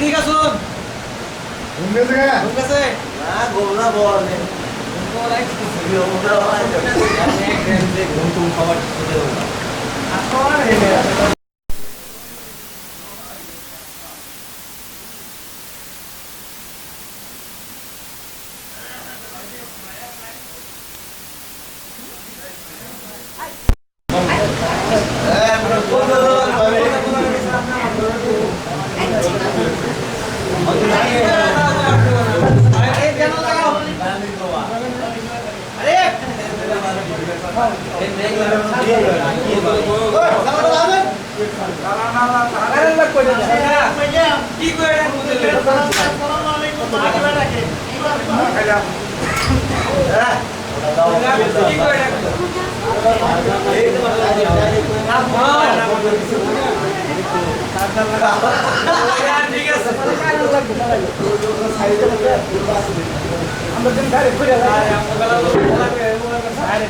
কি ঠিক আছো? ঘুম গেছে গা? ঠিক আছে না বল। ঘুম টুম খাবার আরে লাগ কই যা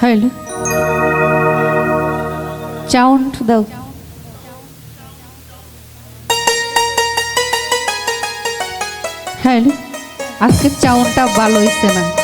Hello চাউন্ড দাও। হ্যালো আজকে চাউনটা ভালো হইছে না।